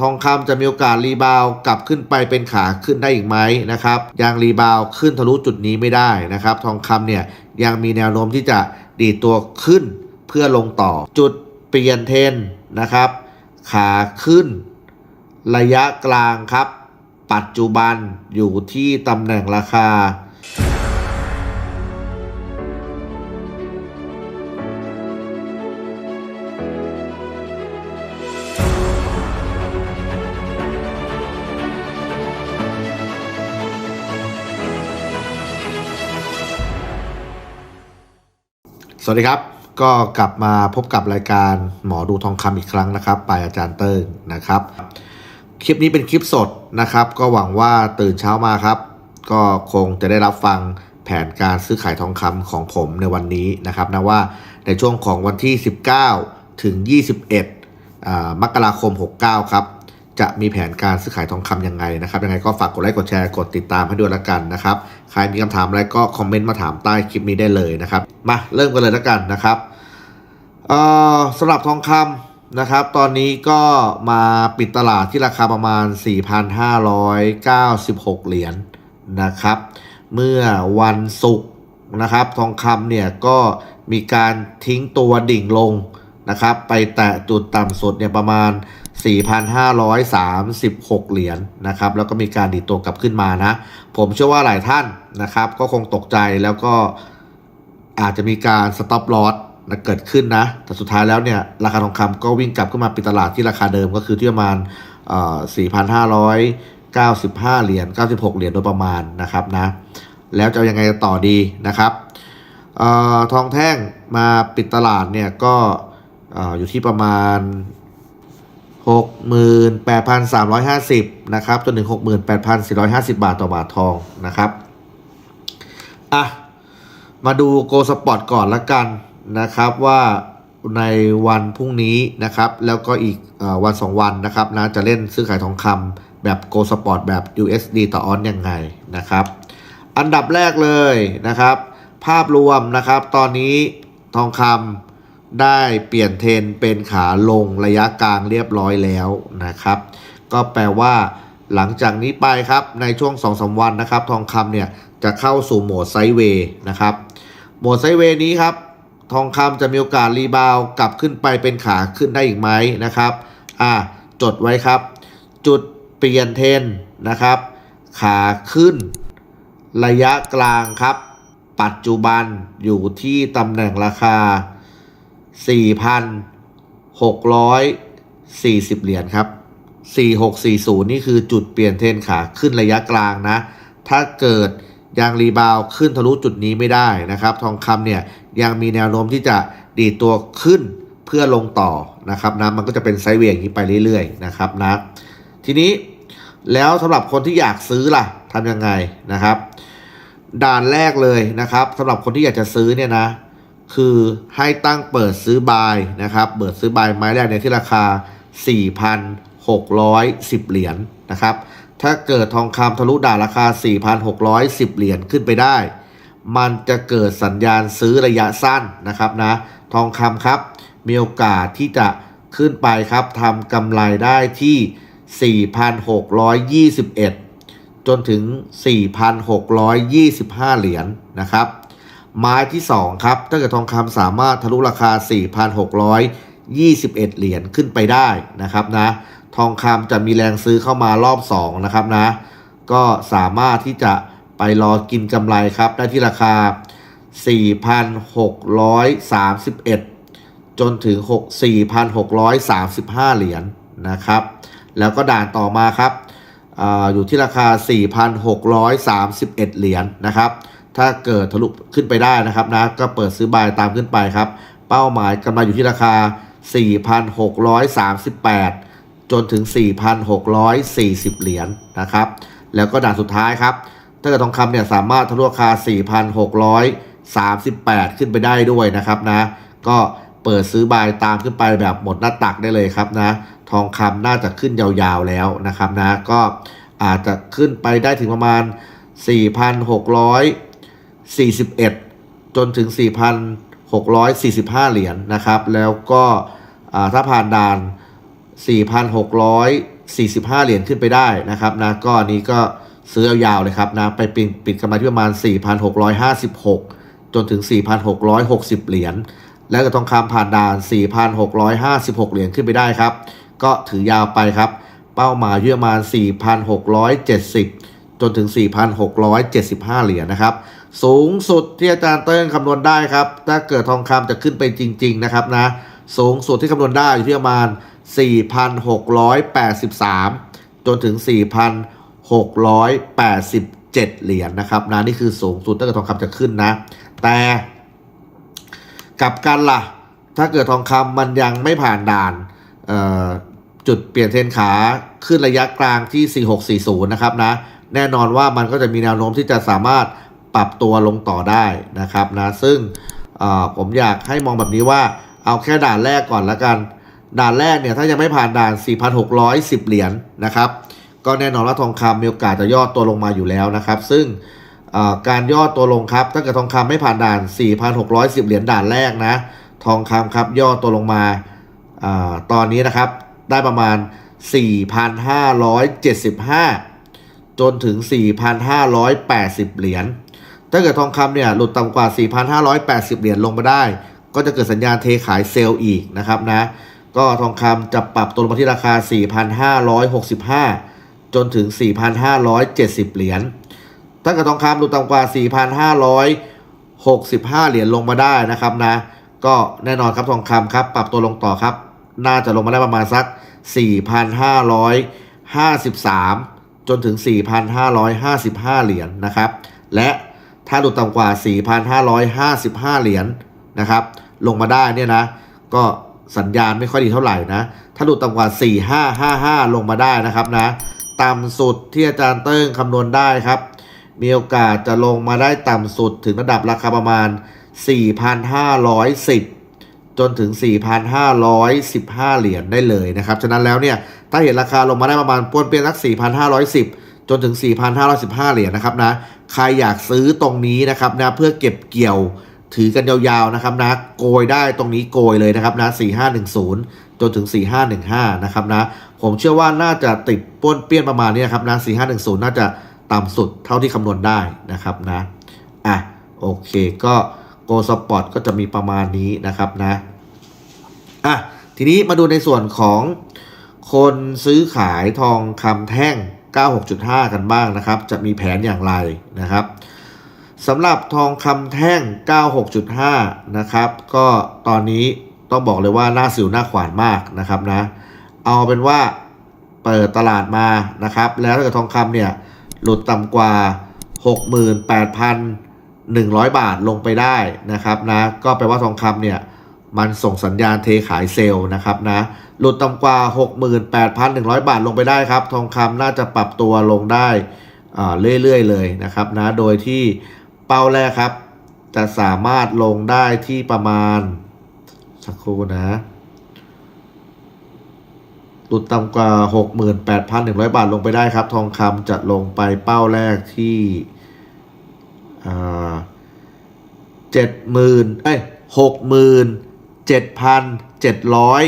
ทองคำจะมีโอกาสรีบาวกลับขึ้นไปเป็นขาขึ้นได้อีกไหมนะครับยังรีบาวขึ้นทะลุจุดนี้ไม่ได้นะครับ ทองคำเนี่ยยังมีแนวโน้มที่จะดีตัวขึ้นเพื่อลงต่อจุดเปลี่ยนเทรนนะครับ ขาขึ้น ระยะกลางครับ ปัจจุบันอยู่ที่ตำแหน่งราคา สวัสดีครับ ก็กลับมาพบกับรายการหมอดูทองคำอีกครั้งนะครับไปอาจารย์เติ้งนะครับ คลิปนี้เป็นคลิปสดนะครับ ก็หวังว่าตื่นเช้ามาครับ ก็คงจะได้รับฟังแผนการซื้อขายทองคำของผมในวันนี้นะครับนะว่าในช่วงของวันที่ 19 ถึง 21อ่ามกราคม 69 ครับ จะมีแผนการซื้อขายทองคำยังไงนะครับยังไงก็ฝากกดไลค์กดแชร์กดติดตามให้ด้วยละกันนะครับใครมีคำถามอะไรก็คอมเมนต์มาถามใต้คลิปนี้ได้เลยนะครับมาเริ่มกันเลยละกันนะครับสำหรับทองคำนะครับ ตอนนี้ก็มาปิดตลาดที่ราคาประมาณ 4,596 เหรียญนะครับ เมื่อวันศุกร์นะครับ ทองคำเนี่ยก็มีการทิ้งตัวดิ่งลงนะครับ ไปแตะจุดต่ำสุดเนี่ยประมาณ 4,536 เหรียญนะครับ แล้วก็มีการดีดตัวกลับขึ้นมานะ ผมเชื่อว่าหลายท่านนะครับ ก็คงตกใจแล้วก็อาจจะมีการสต็อปลอสเกิดขึ้นนะ แต่สุดท้ายแล้วเนี่ยราคาทองคำก็วิ่งกลับขึ้นมาปิดตลาดที่ราคาเดิมก็คือที่ประมาณ4,595 เหรียญ 96 เหรียญโดยประมาณนะครับนะ แล้วจะยังไงต่อดีนะครับออทองแท่งมาปิดตลาดเนี่ยก็เอ่ออยู่ที่ประมาณ 68,350นะครับจนถึง 68,450 บาทต่อบาททองนะครับอะมาดูโกสปอร์ตก่อนละกันนะครับว่าในวันพรุ่งนี้นะครับแล้วก็อีกอวัน 2 วันนะครับนะจะเล่นซื้อขายทองคำแบบโกสปอร์ตแบบ USD ต่อออนยังไงนะครับ อันดับแรกเลยนะครับ ภาพรวมนะครับ ตอนนี้ทองคำ ได้เปลี่ยนเทรนเป็นขาลงระยะกลางเรียบร้อยแล้วนะครับ ก็แปลว่าหลังจากนี้ไปครับในช่วง2-3วันนะครับ ทองคำเนี่ยจะเข้าสู่โหมดไซด์เวย์นะครับ โหมดไซด์เวย์นี้ครับ ทองคำจะมีโอกาสรีบาวกลับขึ้นไปเป็นขาขึ้นได้อีกไหมนะครับอ่าจดไว้ครับ จุดเปลี่ยนเทรนนะครับ ขาขึ้น ระยะกลางครับ ปัจจุบันอยู่ที่ตำแหน่งราคา 4,640 เหรียญครับ 4640 นี่คือจุดเปลี่ยนเทรนขาขึ้นระยะกลางนะ ถ้าเกิดยังรีบาวขึ้นทะลุจุดนี้ไม่ได้นะครับ ทองคำเนี่ยยังมีแนวโน้มที่จะดีดตัวขึ้นเพื่อลงต่อนะครับนะมันก็จะเป็นไซเวย์อย่างนี้ไปเรื่อยๆนะครับนะ ทีนี้แล้วสำหรับคนที่อยากซื้อล่ะทำยังไงนะครับ ด่านแรกเลยนะครับสำหรับคนที่อยากจะซื้อเนี่ยนะ คือให้ตั้งเปิดซื้อบายนะครับ เปิดซื้อบายไม้แรกในที่ราคา 4,610 เหรียญนะครับ ถ้าเกิดทองคำทะลุด่านราคา 4,610 เหรียญขึ้นไปได้ มันจะเกิดสัญญาณซื้อระยะสั้นนะครับนะ ทองคำครับ มีโอกาสที่จะขึ้นไปครับทำกำไรได้ที่ 4,621 จนถึง 4,625 เหรียญนะครับ ไม้ที่ 2 ครับ ถ้าเกิดทองคำสามารถทะลุราคา 4,621 เหรียญขึ้นไปได้นะครับนะ ทองคำจะมีแรงซื้อเข้ามารอบ 2 นะครับนะ ก็สามารถที่จะไปรอกินกำไรครับ ได้ที่ราคา 4,631 จนถึง6 4,635 เหรียญนะครับ แล้วก็ด่านต่อมาครับออยู่ที่ราคา 4,631 เหรียญนะครับ ถ้าเกิดทะลุขึ้นไปได้นะครับนะก็เปิดซื้อบายตามขึ้นไปครับ เป้าหมายกำไรอยู่ที่ราคา 4,638 จนถึง 4,640 เหรียญนะครับ แล้วก็ด่านสุดท้ายครับ ถ้าเกิดทองคำเนี่ยสามารถทะลุราคา 4,638 ขึ้นไปได้ด้วยนะครับนะ ก็เปิดซื้อบายตามขึ้นไปแบบหมดหน้าตักได้เลยครับนะ ทองคำน่าจะขึ้นยาวๆแล้วนะครับนะ ก็อาจจะขึ้นไปได้ถึงประมาณ 4,641 จนถึง 4,645 เหรียญนะครับ แล้วก็ถ้าผ่านด่าน 4,645 เหรียญขึ้นไปได้นะครับนะก็อันนี้ก็ซื้อยาวๆเลยครับนะไปปิดปิดกำไรที่ประมาณ 4,656 จนถึง 4,660 เหรียญแล้วก็ทองคำผ่านด่าน 4,656 เหรียญขึ้นไปได้ครับ ก็ถือยาวไปครับ เป้าหมายอยู่ประมาณ 4,670 จนถึง 4,675 เหรียญนะครับ สูงสุดที่อาจารย์เติ้งคำนวณได้ครับ ถ้าเกิดทองคำจะขึ้นไปจริง ๆ นะครับนะ สูงสุดที่คำนวณได้อยู่ที่ประมาณ 4,683 จนถึง 4,687 เหรียญนะครับนะนี่คือสูงสุดถ้าเกิดทองคำจะขึ้นนะ แต่กลับกันล่ะ ถ้าเกิดทองคำมันยังไม่ผ่านด่านจุดเปลี่ยนเทนขาขึ้นระยะกลางที่ 4640 นะครับนะ แน่นอนว่ามันก็จะมีแนวโน้มที่จะสามารถ ปรับตัวลงต่อได้นะครับนะซึ่งผมอยากให้มองแบบนี้ว่าเอาแค่ด่านแรกก่อนละกัน ด่านแรกเนี่ยถ้ายังไม่ผ่านด่าน 4,610 เหรียญนะครับ ก็แน่นอนว่าทองคำมีโอกาสจะย่อตัวลงมาอยู่แล้วนะครับ ซึ่งการย่อตัวลงครับถ้าเกิดทองคำไม่ผ่านด่าน 4,610 เหรียญด่านแรกนะทองคำครับย่อตัวลงมาอตอนนี้นะครับได้ประมาณ 4,575 จนถึง 4,580 เหรียญ ถ้าเกิดทองคำเนี่ยหลุดต่ำกว่า 4,580 เหรียญลงมาได้ ก็จะเกิดสัญญาณเทขายเซลล์อีกนะครับนะก็ทองคำจะปรับตัวลงมาที่ราคา 4,565 จนถึง 4,570 เหรียญถ้าเกิดทองคำหลุดต่ำกว่า 4,565 เหรียญลงมาได้นะครับนะก็แน่นอนครับทองคำครับปรับตัวลงต่อครับ น่าจะลงมาได้ประมาณสัก 4,553 จนถึง 4,555 เหรียญนะครับ และ ถ้าหลุดต่ำกว่า 4,555 เหรียญนะครับ ลงมาได้เนี่ยนะ ก็สัญญาณไม่ค่อยดีเท่าไหร่นะ ถ้าหลุดต่ำกว่า 4555 ลงมาได้นะครับนะ ต่ำสุดที่อาจารย์เติ้งคำนวณได้ครับ มีโอกาสจะลงมาได้ต่ำสุดถึงระดับราคาประมาณ 4,510จนถึง 4,515 เหรียญได้เลยนะครับ ฉะนั้นแล้วเนี่ย ถ้าเห็นราคาลงมาได้ประมาณป้วนเปี้ยนสัก4,510 จนถึง 4,515 เหรียญนะครับนะใครอยากซื้อตรงนี้นะครับนะเพื่อเก็บเกี่ยวถือกันยาวๆนะครับนะโกยได้ตรงนี้โกยเลยนะครับนะ4510 จนถึง 4515 นะครับนะผมเชื่อว่าน่าจะติดป้วนเปี้ยนประมาณนี้นะครับนะ4510 น่าจะต่ำสุดเท่าที่คำนวณได้นะครับนะอะโอเคก็โกสปอร์ตก็จะมีประมาณนี้นะครับนะอะทีนี้มาดูในส่วนของคนซื้อขายทองคำแท่ง 96.5 กันบ้างนะครับ จะมีแผนอย่างไรนะครับสำหรับทองคำแท่ง 96.5 นะครับ ก็ตอนนี้ต้องบอกเลยว่าหน้าสิวหน้าขวานมากนะครับนะ เอาเป็นว่าเปิดตลาดมานะครับ แล้วถ้าเกิดทองคำเนี่ยหลุดต่ำกว่า 68,100 บาทลงไปได้นะครับนะ ก็แปลว่าทองคำเนี่ยมันส่งสัญญาณเทขายเซลล์นะครับนะ หลุดต่ำกว่า 68,100 บาทลงไปได้ครับ ทองคำน่าจะปรับตัวลงได้เรื่อยๆเลยนะครับนะ โดยที่เป้าแรกครับ จะสามารถลงได้ที่ประมาณ สักครู่นะหลุดต่ำกว่า 68,100 บาทลงไปได้ครับ ทองคำจะลงไปเป้าแรกที่เจ็ดหมื่นเอ้ยหกหมื่นเจ็ดพันเจ็ดร้อย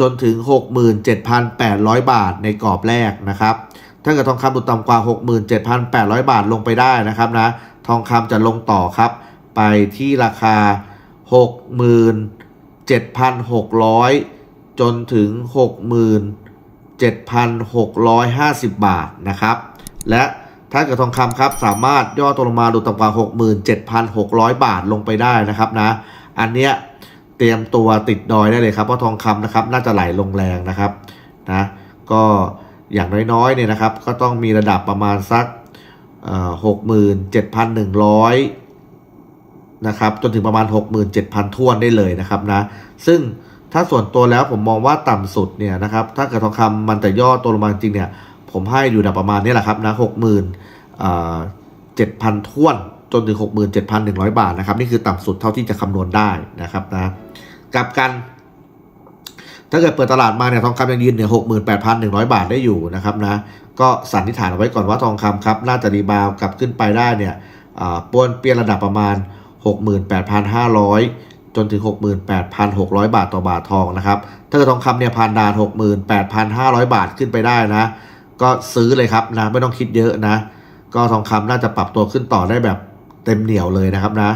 จนถึงหกหมื่นเจ็ดพันแปดร้อยบาทในกรอบแรกนะครับ ถ้าเกิดทองคำหลุดต่ำกว่าหกหมื่นเจ็ดพันแปดร้อยบาทลงไปได้นะครับนะ ทองคำจะลงต่อครับ ไปที่ราคาหกหมื่นเจ็ดพันหกร้อยจนถึงหกหมื่น7,650 บาทนะครับ และถ้าเกิดทองคำครับสามารถย่อตัวลงมาหลุดต่ำกว่า 67,600 บาทลงไปได้นะครับนะ อันเนี้ย เตรียมตัวติดดอยได้เลยครับเพราะทองคำนะครับน่าจะไหลลงแรงนะครับนะก็อย่างน้อยๆเนี่ยนะครับ ก็ต้องมีระดับประมาณสักหกหมื่นเจ็ดพันหนึ่งร้อยนะครับจนถึงประมาณ 67,000ท้วนได้เลยนะครับนะซึ่งถ้าส่วนตัวแล้วผมมองว่าต่ำสุดเนี่ยนะครับถ้าเกิดทองคำมันแต่ย่อตัวลงมาจริงเนี่ยผมให้อยู่ดับประมาณนี้แหละครับนะหกหมื่นเจ็ดพันท้วน จนถึงหกหมื่นเจ็ดพันหนึ่งร้อยบาทนะครับ นี่คือต่ำสุดเท่าที่จะคำนวณได้นะครับนะกลับกัน ถ้าเกิดเปิดตลาดมาเนี่ยทองคำยังยืนเหนือหกหมื่นแปดพันหนึ่งร้อยบาทได้อยู่นะครับนะก็สันนิษฐานเอาไว้ก่อนว่าทองคำครับ น่าจะรีบาวกลับขึ้นไปได้เนี่ยป้วนเปลี่ยนระดับประมาณ 68,500 จนถึง 68,600 บาทต่อบาททองนะครับ ถ้าเกิดทองคำเนี่ยผ่านด่าน 68,500 บาทขึ้นไปได้นะ ก็ซื้อเลยครับนะไม่ต้องคิดเยอะนะ ก็ทองคำน่าจะปรับตัวขึ้นต่อได้แบบ เต็มเหนียวเลยนะครับนะ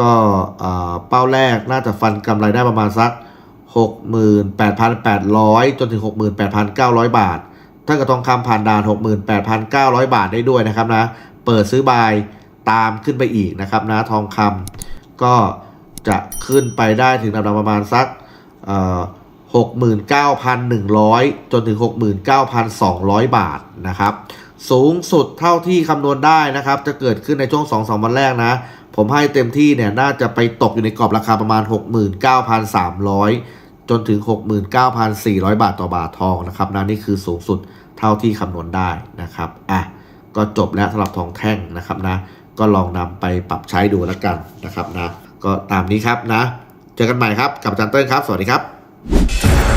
ก็เอ่อเป้าแรกน่าจะฟันกำไรได้ประมาณสัก 68,800 จนถึง 68,900 บาท ถ้าเกิดทองคำผ่านด่าน 68,900 บาทได้ด้วยนะครับนะ เปิดซื้อบายตามขึ้นไปอีกนะครับนะทองคำก็จะขึ้นไปได้ถึงระดับประมาณสักเอ่อ69,100 จนถึง 69,200 บาทนะครับ สูงสุดเท่าที่คำนวณได้นะครับ จะเกิดขึ้นในช่วง2-3วันแรกนะ ผมให้เต็มที่เนี่ยน่าจะไปตกอยู่ในกรอบราคาประมาณ 69,300 จนถึง 69,400 บาทต่อบาททองนะครับนะนี่คือสูงสุดเท่าที่คำนวณได้นะครับอะก็จบแล้วสำหรับทองแท่งนะครับนะ ก็ลองนำไปปรับใช้ดูแล้วกันนะครับนะ ก็ตามนี้ครับนะ เจอกันใหม่ครับกับอาจารย์เติ้ลครับ สวัสดีครับ